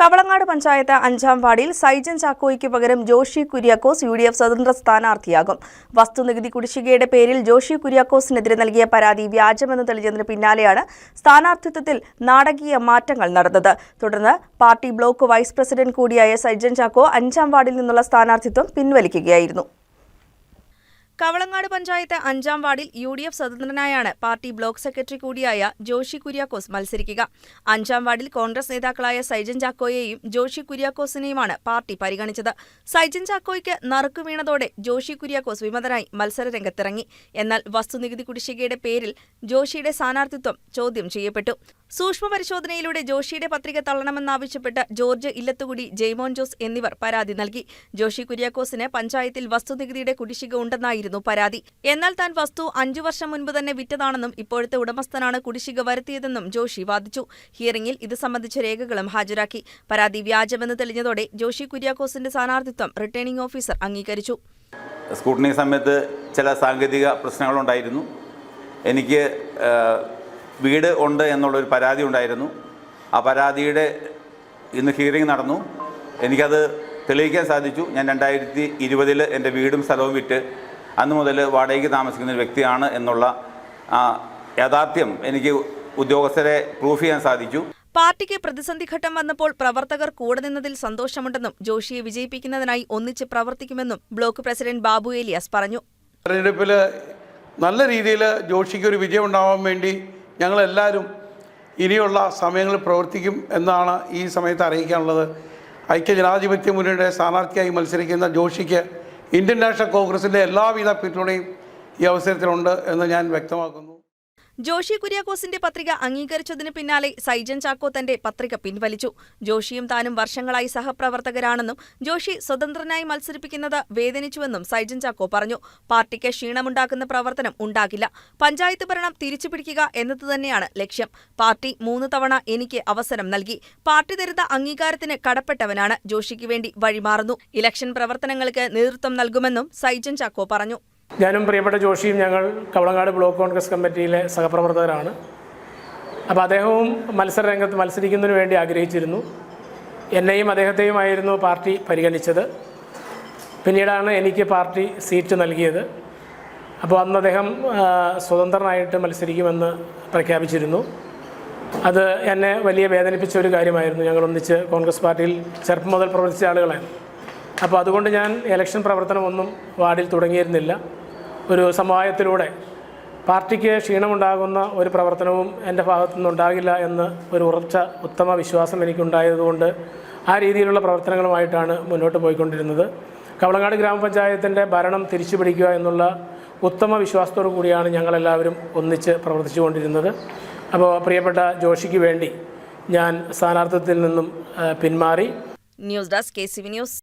കവളങ്ങാട് പഞ്ചായത്ത് അഞ്ചാം വാർഡിൽ സൈജൻ ചാക്കോയ്ക്ക് പകരം Joshi Kuriakose U D F സ്വതന്ത്ര സ്ഥാനാർത്ഥിയാകും. വസ്തുനികുതി കുടിശ്ശികയുടെ പേരിൽ ജോഷി കുര്യാക്കോസിനെതിരെ നൽകിയ പരാതി വ്യാജമെന്ന് തെളിഞ്ഞതിന് പിന്നാലെയാണ് സ്ഥാനാർത്ഥിത്വത്തിൽ നാടകീയ മാറ്റങ്ങൾ നടന്നത്. തുടർന്ന് പാർട്ടി ബ്ലോക്ക് വൈസ് പ്രസിഡന്റ് കൂടിയായ സൈജൻ ചാക്കോ അഞ്ചാം വാർഡിൽ നിന്നുള്ള സ്ഥാനാർത്ഥിത്വം പിൻവലിക്കുകയായിരുന്നു. കവളങ്ങാട് പഞ്ചായത്ത് അഞ്ചാം വാർഡിൽ യു ഡി എഫ് സ്വതന്ത്രനായാണ്. പാർട്ടി ബ്ലോക്ക് സെക്രട്ടറി കൂടിയായ ജോഷി കുര്യാക്കോസ് മത്സരിക്കുക. അഞ്ചാം വാർഡിൽ കോൺഗ്രസ് നേതാക്കളായ സൈജൻ ചാക്കോയെയും ജോഷി കുര്യാക്കോസിനെയുമാണ് പാർട്ടി പരിഗണിച്ചത്. സൈജൻ ചാക്കോയ്ക്ക് നറുക്കു വീണതോടെ ജോഷി കുര്യാക്കോസ് വിമതനായി മത്സരരംഗത്തിറങ്ങി. എന്നാൽ വസ്തുനികുതി കുടിശ്ശികയുടെ പേരിൽ ജോഷിയുടെ സ്ഥാനാർത്ഥിത്വം ചോദ്യം ചെയ്യപ്പെട്ടു. സൂക്ഷ്മ പരിശോധനയിലൂടെ ജോഷിയുടെ പത്രിക തള്ളണമെന്നാവശ്യപ്പെട്ട് ജോർജ് ഇല്ലത്തുകുടി ജെയ്മോൻ ജോസ് എന്നിവർ പരാതി നൽകി. ജോഷി കുര്യാക്കോസിന് പഞ്ചായത്തിൽ വസ്തുനികുതിയുടെ കുടിശ്ശിക ഉണ്ടെന്നായിരുന്നു പരാതി. എന്നാൽ താൻ വസ്തു അഞ്ചു വർഷം മുൻപ് തന്നെ വിറ്റതാണെന്നും ഇപ്പോഴത്തെ ഉടമസ്ഥനാണ് കുടിശ്ശിക വരുത്തിയതെന്നും ജോഷി വാദിച്ചു. ഹിയറിംഗിൽ ഇത് സംബന്ധിച്ച രേഖകളും ഹാജരാക്കി. പരാതി വ്യാജമെന്ന് തെളിഞ്ഞതോടെ ജോഷി കുര്യാക്കോസിന്റെ സ്ഥാനാർത്ഥിത്വം റിട്ടേണിംഗ് ഓഫീസർ അംഗീകരിച്ചു. സ്കൂട്ടിനി സമയത്ത് ചില സാങ്കേതിക പ്രശ്നങ്ങളുണ്ടായിരുന്നു. എനിക്ക് വീട് ഉണ്ട് എന്നുള്ളൊരു പരാതി ഉണ്ടായിരുന്നു. ആ പരാതിയുടെ ഇന്ന് ഹിയറിംഗ് നടന്നു. എനിക്കത് തെളിയിക്കാൻ സാധിച്ചു. ഞാൻ രണ്ടായിരത്തി ഇരുപതിൽ എന്റെ വീടും സ്ഥലവും വിറ്റ് അന്ന് മുതൽ വാടകയ്ക്ക് താമസിക്കുന്ന ഒരു വ്യക്തിയാണ് എന്നുള്ള ആ, യാഥാർത്ഥ്യം എനിക്ക് ഉദ്യോഗസ്ഥരെ പ്രൂഫ് ചെയ്യാൻ സാധിച്ചു. പാർട്ടിക്ക് പ്രതിസന്ധി ഘട്ടം വന്നപ്പോൾ പ്രവർത്തകർ കൂടെ നിന്നതിൽ സന്തോഷമുണ്ടെന്നും ജോഷിയെ വിജയിപ്പിക്കുന്നതിനായി ഒന്നിച്ച് പ്രവർത്തിക്കുമെന്നും ബ്ലോക്ക് പ്രസിഡന്റ് ബാബു ഏലിയാസ് പറഞ്ഞു. തെരഞ്ഞെടുപ്പിൽ നല്ല രീതിയിൽ ജോഷിക്ക് ഒരു വിജയം ഉണ്ടാവാൻ വേണ്ടി ഞങ്ങളെല്ലാവരും ഇനിയുള്ള സമയങ്ങളിൽ പ്രവർത്തിക്കും എന്നാണ് ഈ സമയത്ത് അറിയിക്കാനുള്ളത്. ഐക്യ ജനാധിപത്യ മുന്നണിയുടെ സ്ഥാനാർത്ഥിയായി മത്സരിക്കുന്ന ജോഷിക്ക് ഇന്ത്യൻ നാഷണൽ കോൺഗ്രസിന്റെ എല്ലാവിധ പിന്തുണയും ഈ അവസരത്തിലുണ്ട് എന്ന് ഞാൻ വ്യക്തമാക്കുന്നു. ജോഷി കുര്യാക്കോസിന്റെ പത്രിക അംഗീകരിച്ചതിന് പിന്നാലെ സൈജൻ ചാക്കോ തന്റെ പത്രിക പിൻവലിച്ചു. ജോഷിയും താനും വർഷങ്ങളായി സഹപ്രവർത്തകരാണെന്നും ജോഷി സ്വതന്ത്രനായി മത്സരിപ്പിക്കുന്നത് വേദനിച്ചുവെന്നും സൈജൻ ചാക്കോ പറഞ്ഞു. പാർട്ടിക്ക് ക്ഷീണമുണ്ടാക്കുന്ന പ്രവർത്തനം ഉണ്ടാകില്ല. പഞ്ചായത്ത് ഭരണം തിരിച്ചുപിടിക്കുക എന്നത് തന്നെയാണ് ലക്ഷ്യം. പാർട്ടി മൂന്ന് തവണ എനിക്ക് അവസരം നൽകി. പാർട്ടി തരുന്ന അംഗീകാരത്തിന് കടപ്പെട്ടവനാണ് ജോഷിക്ക് വേണ്ടി വഴിമാറുന്നു. ഇലക്ഷൻ പ്രവർത്തനങ്ങൾക്ക് നേതൃത്വം നൽകുമെന്നും സൈജൻ ചാക്കോ പറഞ്ഞു. ഞാനും പ്രിയപ്പെട്ട ജോഷിയും ഞങ്ങൾ കവളങ്ങാട് ബ്ലോക്ക് കോൺഗ്രസ് കമ്മിറ്റിയിലെ സഹപ്രവർത്തകരാണ്. അപ്പോൾ അദ്ദേഹവും മത്സരരംഗത്ത് മത്സരിക്കുന്നതിന് വേണ്ടി ആഗ്രഹിച്ചിരുന്നു. എന്നെയും അദ്ദേഹത്തെയുമായിരുന്നു പാർട്ടി പരിഗണിച്ചത്. പിന്നീടാണ് എനിക്ക് പാർട്ടി സീറ്റ് നൽകിയത്. അപ്പോൾ അന്ന് അദ്ദേഹം സ്വതന്ത്രനായിട്ട് മത്സരിക്കുമെന്ന് പ്രഖ്യാപിച്ചിരുന്നു. അത് എന്നെ വലിയ വേദനിപ്പിച്ച ഒരു കാര്യമായിരുന്നു. ഞങ്ങൾ ഒന്നിച്ച് കോൺഗ്രസ് പാർട്ടിയിൽ ചെറുപ്പം മുതൽ പ്രവർത്തിച്ച ആളുകളാണ് അപ്പോൾ അതുകൊണ്ട് ഞാൻ ഇലക്ഷൻ പ്രവർത്തനമൊന്നും വാർഡിൽ തുടങ്ങിയിരുന്നില്ല. ഒരു സമവായത്തിലൂടെ പാർട്ടിക്ക് ക്ഷീണമുണ്ടാകുന്ന ഒരു പ്രവർത്തനവും എന്റെ ഭാഗത്തുനിന്ന് ഉണ്ടാകില്ല എന്ന് ഒരു ഉറച്ച ഉത്തമ വിശ്വാസം എനിക്കുണ്ടായതുകൊണ്ട് ആ രീതിയിലുള്ള പ്രവർത്തനങ്ങളുമായിട്ടാണ് മുന്നോട്ട് പോയിക്കൊണ്ടിരുന്നത്. കവളങ്ങാട് ഗ്രാമപഞ്ചായത്തിന്റെ ഭരണം തിരിച്ചു പിടിക്കുക എന്നുള്ള ഉത്തമ വിശ്വാസത്തോടു കൂടിയാണ് ഞങ്ങളെല്ലാവരും ഒന്നിച്ച് പ്രവർത്തിച്ചുകൊണ്ടിരുന്നത്. അപ്പോൾ പ്രിയപ്പെട്ട ജോഷിക്ക് വേണ്ടി ഞാൻ സ്ഥാനാർത്ഥിത്വത്തിൽ നിന്നും പിന്മാറി. News desk K C V news.